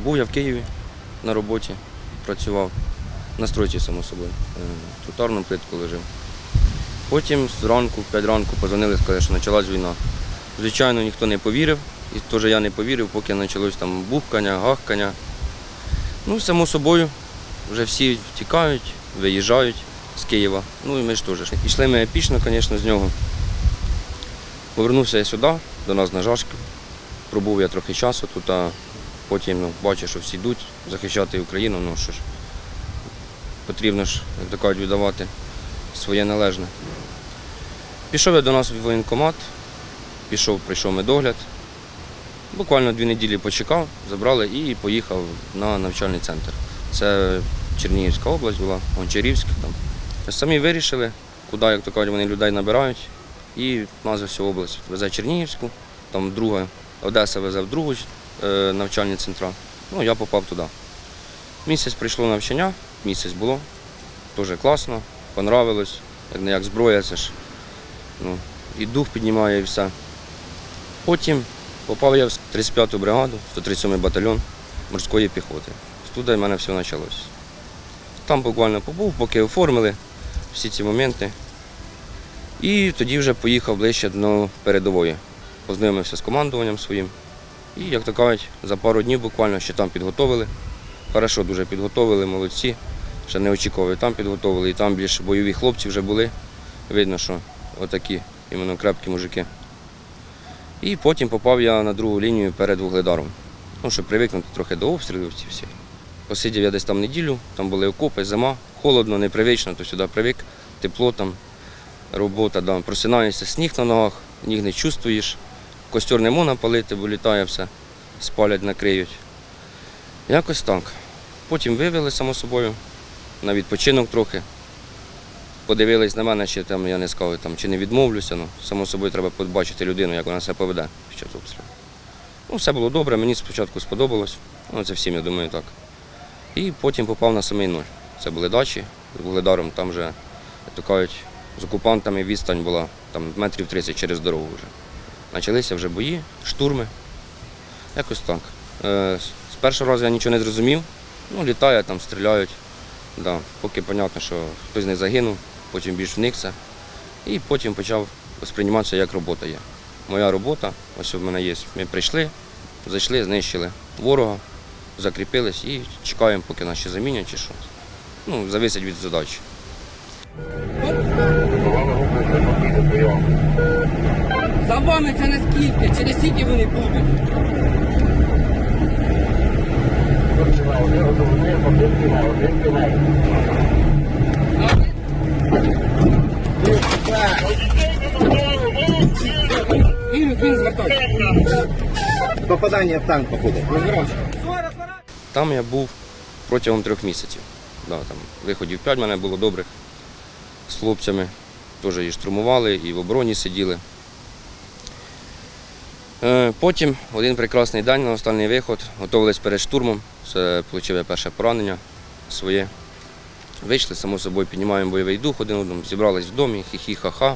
Був я в Києві на роботі, працював на стройці, само собою. Е, Тротуарну плитку лежив. Потім зранку, в 5 ранку позвонили, сказали, що почалась війна. Звичайно, ніхто не повірив, і теж я не повірив, поки почалось там бухкання, гахкання. Ну, само собою, вже всі втікають, виїжджають з Києва. Ну і ми ж теж. Пішли ми епічно, звісно, з нього. Повернувся я сюди, до нас на Жашків. Пробув я трохи часу тут, потім ну, бачу, що всі йдуть захищати Україну, ну що ж, потрібно ж, як кажуть, віддавати своє належне. Пішов я до нас в воєнкомат, пішов, прийшов медогляд. Буквально дві неділі почекав, забрали і поїхав на навчальний центр. Це Чернігівська область була, Гончарівська там. Самі вирішили, куди, як то кажуть, вони людей набирають. І нас за всю область везе Чернігівську, там друга, Одеса везе в другу е, навчальні центра. Ну, я попав туди. Місяць прийшло навчання, місяць було. Теж класно, понравилось. Як не як зброя, це ж ну, і дух піднімає, і все. Потім попав я в 35-ту бригаду, 137-й батальйон морської піхоти. Туди в мене все почалось. Там буквально побув, поки оформили всі ці моменти. І тоді вже поїхав ближче до передової. Познайомився з командуванням своїм. І, як то кажуть, за пару днів буквально ще там підготовили. Хорошо дуже підготовили, молодці. Ще не очікували, там підготовили, і там більше бойові хлопці вже були. Видно, що отакі іменно крепкі мужики. І потім попав я на другу лінію перед вугледаром. Ну, щоб привикнути трохи до обстрілів ці всі. Посидів я десь там неділю, там були окопи, зима, холодно, непривично, то сюди привик, тепло там, робота, да. просинаєшся, сніг на ногах, ніг не чувствуєш, костер не можна палити, бо літає все, спалять, накриють. Якось так. Потім вивели, само собою, на відпочинок трохи. Подивились на мене, чи там я не сказав, там, чи не відмовлюся. Ну, само собою треба побачити людину, як вона себе поведе під час обстрілу. Ну, все було добре, мені спочатку сподобалось. Ну, це всім, я думаю, так. І потім попав на самий нуль. Це були дачі з вугледаром, там вже, як то кажуть, з окупантами відстань була там метрів 30 через дорогу вже. Почалися вже бої, штурми. Якось так. Е, з першого разу я нічого не зрозумів. Ну, літає, там стріляють. Да. Поки зрозуміло, що хтось не загинув, потім більш вникся. І потім почав сприйматися як робота є. Моя робота, ось у мене є. Ми прийшли, зайшли, знищили ворога, закріпились і чекаємо, поки нас ще замінять чи що. Ну, зависить від задачі. Вами це наскільки? Через скільки вони будуть? Мінус, мінус, звертайся. Попадание в танк, походу. Там я був протягом трьох місяців. Да, там виходів п'ять мене було добрих з хлопцями. Теж і штурмували, і в обороні сиділи. Е, Потім один прекрасний день на останній виход, готувалися перед штурмом. Це отримав перше поранення своє. Вийшли, само собою, піднімаємо бойовий дух один одному, зібрались в домі, хі-хі-ха-ха,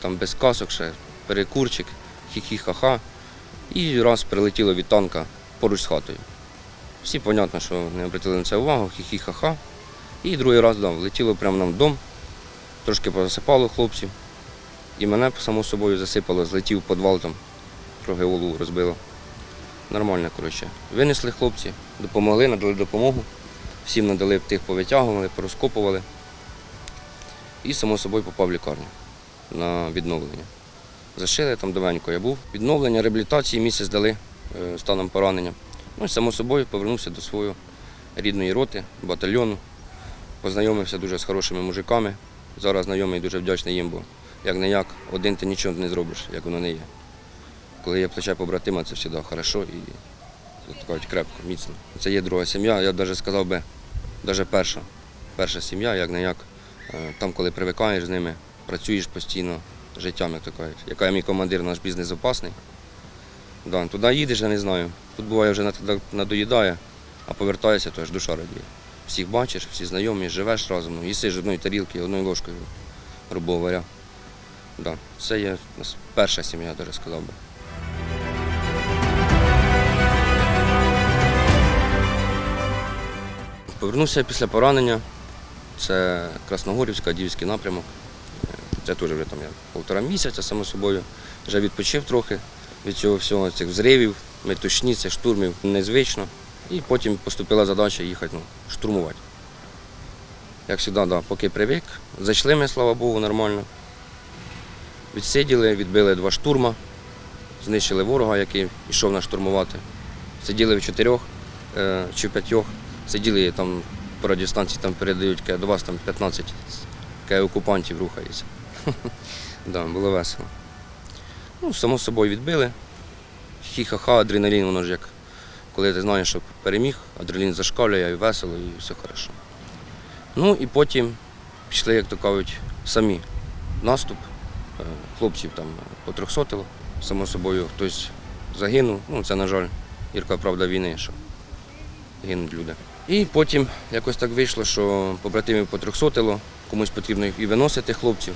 там без касок ще, перекурчик, хі-хі-ха-ха. І раз прилетіло від танка поруч з хатою. Всі, понятно, що не обратили на це увагу, хі-хі-ха-ха. І другий раз да, влетіло прямо нам в дом, трошки посипало хлопців. І мене, само собою, засипало, злетів в підвал там, трохи голову розбило. Нормально, коротше. Винесли хлопці, допомогли, надали допомогу. Всім надали тих повитягували, порозкопували. І, само собою, попав в лікарню на відновлення. Зашили там давенько я був. Відновлення, реабілітації місяць дали е, станом поранення. Ну і само собою повернувся до своєї рідної роти, батальйону. Познайомився дуже з хорошими мужиками. Зараз знайомий дуже вдячний їм, бо як не як, один ти нічого не зробиш, як воно не є. Коли є плече побратима, це завжди хорошо і кажуть, крепко, міцно. Це є друга сім'я, я б навіть сказав би, навіть перша. Перша сім'я, як не як. Е, Там, коли привикаєш з ними, працюєш постійно життям, як то кажуть. Яка мій командир, наш бізнес опасний. Да, туди їдеш, я не знаю. Тут буває вже надоїдає, а повертаєшся, то аж душа радіє. Всіх бачиш, всі знайомі, живеш разом, ну, їсиш одної тарілки, одною ложкою, грубо говоря. Да. Це є перша сім'я, я даже сказав би. Вернувся я після поранення. Це Красногорівська, Дівський напрямок. Це теж вже там я півтора місяця, само собою. Вже відпочив трохи від цього всього, цих взривів, метушні, штурмів незвично. І потім поступила задача їхати ну, штурмувати. Як завжди, да, поки привик. Зайшли ми, слава Богу, нормально. Відсиділи, відбили два штурма, знищили ворога, який йшов нас штурмувати. Сиділи в чотирьох е, чи в п'ятьох. Сиділи там по радіостанції там передають, до вас там 15 каже, окупантів рухається. да, було весело. Ну, само собою відбили. Хі-ха-ха, адреналін, воно ж як коли ти знаєш, що переміг, адреналін зашкалює і весело, і все хорошо. Ну і потім пішли, як то кажуть, самі наступ. Е, Хлопців там потрьохсотило, само собою, хтось загинув. Ну, це, на жаль, гірка правда війни, що гинуть люди. І потім якось так вийшло, що побратимів потрьохсотило, комусь потрібно і виносити хлопців,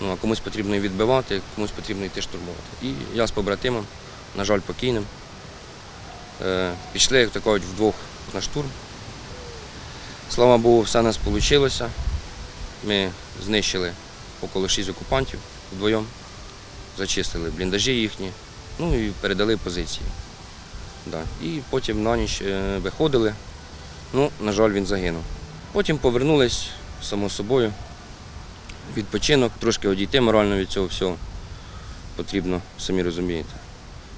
ну, а комусь потрібно і відбивати, комусь потрібно йти штурмувати. І я з побратимом, на жаль, покійним, е, пішли, як то кажуть, вдвох на штурм. Слава Богу, все нас вийшло. Ми знищили около шість окупантів вдвоєм, зачистили бліндажі їхні, ну і передали позиції. Да. І потім на ніч е, виходили. Ну, на жаль, він загинув. Потім повернулись, само собою, відпочинок, трошки одійти морально від цього всього. Потрібно, самі розумієте,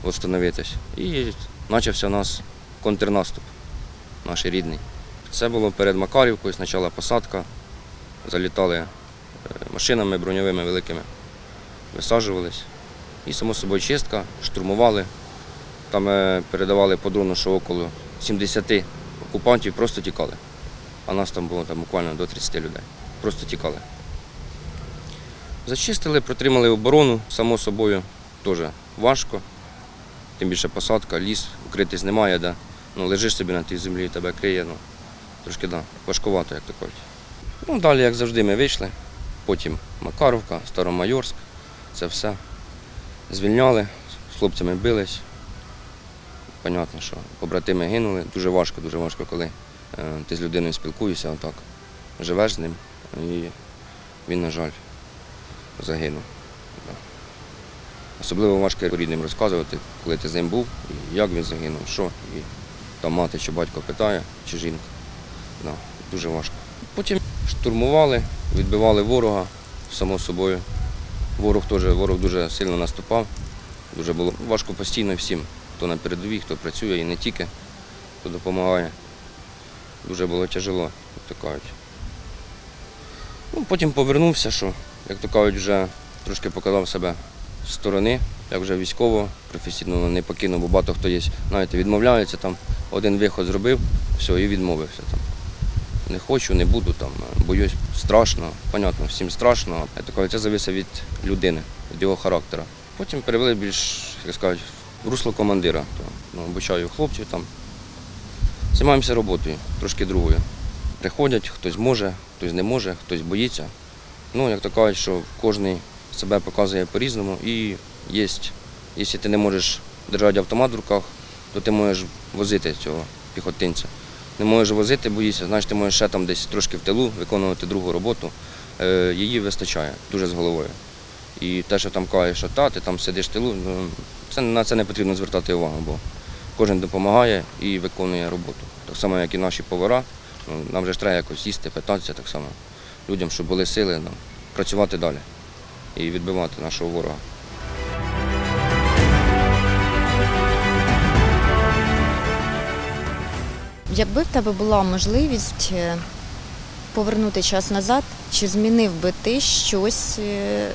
встановитись. І почався у нас контрнаступ, наш рідний. Це було перед Макарівкою, спочатку посадка, залітали е, машинами броньовими великими, висаджувались. І, само собою, чистка, штурмували. Там е, передавали по дрону, що около 70 окупантів просто тікали. А нас там було там, буквально до 30 людей. Просто тікали. Зачистили, протримали оборону, само собою, теж важко. Тим більше посадка, ліс, укритись немає, де. Ну, лежиш собі на тій землі, тебе криє. Ну, трошки да, важкувато, як то кажуть. Ну, далі, як завжди, ми вийшли. Потім Макаровка, Старомайорськ, це все. Звільняли, з хлопцями бились. Понятно, що побратими гинули. Дуже важко, дуже важко, коли е, ти з людиною спілкуєшся, отак, живеш з ним. І він, на жаль, загинув. Особливо важко рідним розказувати, коли ти з ним був, і як він загинув, що. І там мати чи батько питає, чи жінка. Да, дуже важко. Потім штурмували, відбивали ворога, само собою. Ворог теж ворог дуже сильно наступав. Дуже було важко постійно всім, хто на передовій, хто працює і не тільки, хто допомагає. Дуже було тяжело, як то кажуть. Ну, потім повернувся, що, як то кажуть, вже трошки показав себе з сторони, як вже військово, професійно не покинув, бо багато хто є, знаєте, відмовляється, там один виход зробив, все, і відмовився. Там. Не хочу, не буду, там, боюсь, страшно, понятно, всім страшно. Я так, це залежить від людини, від його характера. Потім перевели більш, як сказати, в русло командира. Ну, обучаю хлопців там. Займаємося роботою, трошки другою. Приходять, хтось може, хтось не може, хтось боїться. Ну, як то кажуть, що кожен себе показує по-різному і є, якщо ти не можеш держати автомат в руках, то ти можеш возити цього піхотинця. Не можеш возити, боїшся, значить ти можеш ще там десь трошки в тилу виконувати другу роботу. Е, її вистачає дуже з головою. І те, що там кажеш, що та, ти там сидиш тилу, ну, це, на це не потрібно звертати увагу, бо кожен допомагає і виконує роботу. Так само, як і наші повара. Ну, нам вже ж треба якось їсти, питатися так само. Людям, щоб були сили ну, працювати далі і відбивати нашого ворога. Якби в тебе була можливість е, повернути час назад, чи змінив би ти щось е,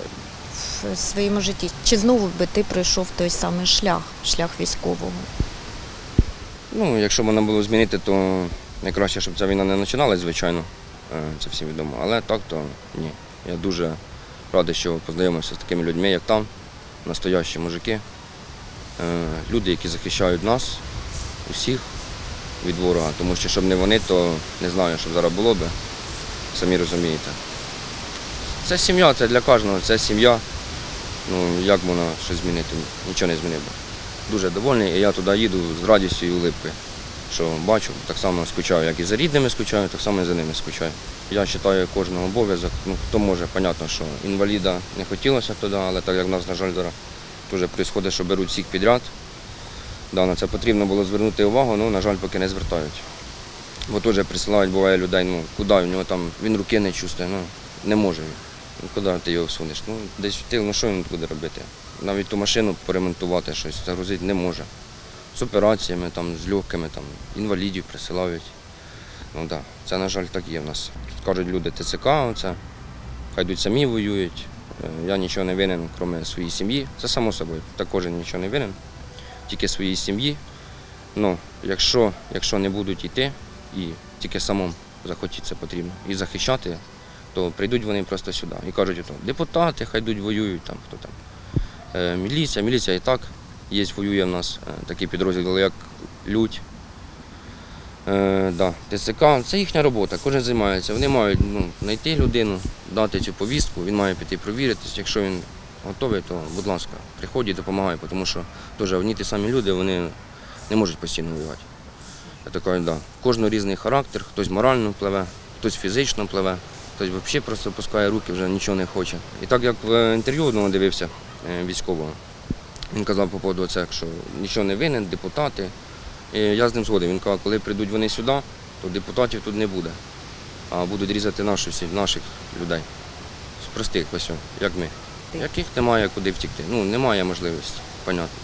в своєму житті? Чи знову би ти пройшов той самий шлях, шлях військового? Ну, якщо можна було змінити, то найкраще, щоб ця війна не починалась, звичайно. Е, Це всім відомо. Але так, то ні. Я дуже радий, що познайомився з такими людьми, як там, настоящі мужики. Е, Люди, які захищають нас, усіх від ворога. Тому що щоб не вони, то не знаю, що зараз було би. Самі розумієте. Це сім'я, це для кожного, це сім'я. Ну, як можна щось змінити? Нічого не змінив дуже довольний, і я туди їду з радістю і улипкою, що бачу, так само скучаю, як і за рідними скучаю, так само і за ними скучаю. Я вважаю кожного обов'язок. Ну, хто може, зрозуміло, що інваліда не хотілося туди, але так як в нас, на жаль, зараз теж відбувається, що беруть всіх підряд. Да, на це потрібно було звернути увагу, але, на жаль, поки не звертають. Бо теж присилають, буває людей, ну куди в нього там, він руки не чувствує, ну не може він. Ну, куди ти його всунеш? Ну, десь в тил, ну що він буде робити? Навіть ту машину поремонтувати, щось загрузити не може. З операціями, там, з легкими, там, інвалідів присилають. Ну да, це, на жаль, так є в нас. Тут кажуть люди ТЦК, оце, хай йдуть самі воюють. Е, Я нічого не винен, крім своєї сім'ї. Це само собою. Так кожен нічого не винен, тільки своїй сім'ї. Ну, якщо, якщо не будуть йти і тільки самому захотіти потрібно і захищати, то прийдуть вони просто сюди і кажуть, депутати, хай йдуть воюють там, хто там. Е, міліція, міліція і так є, воює в нас е, такий підрозділ, як Людь. Е, да, ТСК, це їхня робота, кожен займається. Вони мають ну, знайти людину, дати цю повістку, він має піти провіритись. Якщо він готовий, то будь ласка, приходь і допомагай, тому що теж одні ті самі люди вони не можуть постійно воювати. Я така, да. Кожного різний характер, хтось морально пливе, хтось фізично пливе, хтось взагалі просто пускає руки, вже нічого не хоче. І так як в інтерв'ю одного дивився е, військового, він казав по поводу це, що нічого не винен, депутати. І я з ним згоден. Він каже, коли прийдуть вони сюди, то депутатів тут не буде, а будуть різати наші всі, наших людей. З простих ось, як ми. Яких немає куди втікти. Ну, немає можливості, понятно.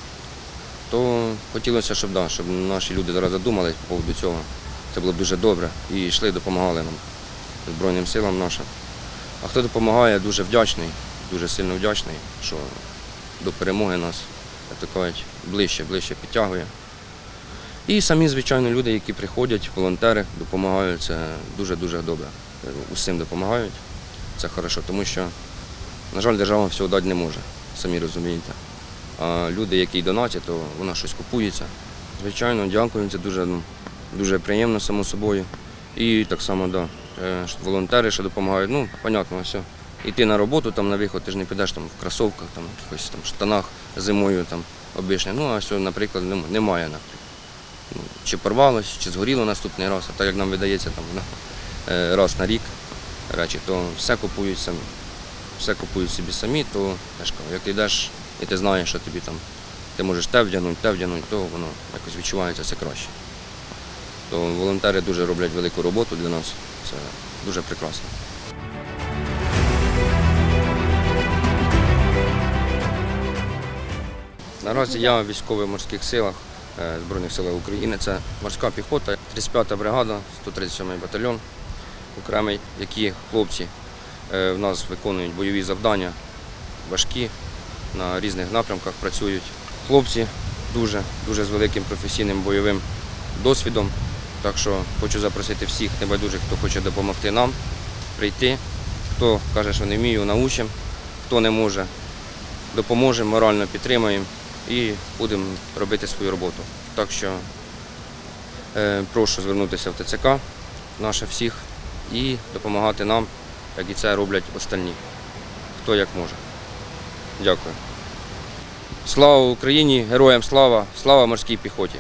То хотілося, щоб, да, щоб наші люди зараз задумались по поводу цього. Це було б дуже добре. І йшли, допомагали нам, Збройним силам нашим. А хто допомагає, дуже вдячний, дуже сильно вдячний, що до перемоги нас, кажуть, ближче, ближче підтягує. І самі, звичайно, люди, які приходять, волонтери, допомагають, це дуже-дуже добре. Усім допомагають. Це хорошо, тому що, на жаль, держава всього дати не може, самі розумієте. А люди, які донатять, то вона щось купується. Звичайно, дякую, це дуже, ну, дуже приємно, само собою. І так само, да, е, що волонтери ще допомагають. Ну, понятно, все. Іти на роботу там на виход, ти ж не підеш там в кросовках, там, якихось там штанах зимою там обичне. Ну, а все, наприклад, немає. Наприклад. Ну, чи порвалось, чи згоріло наступний раз, а так як нам видається там, да, е, раз на рік речі, то все купують самі. Все купують собі самі, то як ти йдеш і ти знаєш, що тобі там, ти можеш те вдягнути, те вдягнути, то воно якось відчувається все краще. То волонтери дуже роблять велику роботу для нас. Це дуже прекрасно. Наразі я в військово-морських силах е, Збройних сил України. Це морська піхота, 35-та бригада, 137-й батальйон окремий, які хлопці е, в нас виконують бойові завдання важкі, на різних напрямках працюють. Хлопці дуже, дуже з великим професійним бойовим досвідом. Так що хочу запросити всіх небайдужих, хто хоче допомогти нам, прийти. Хто каже, що не вмію, научимо, хто не може, допоможемо, морально підтримаємо і будемо робити свою роботу. Так що е, прошу звернутися в ТЦК наше всіх і допомагати нам, як і це роблять остальні, хто як може. Дякую. Слава Україні! Героям слава! Слава морській піхоті!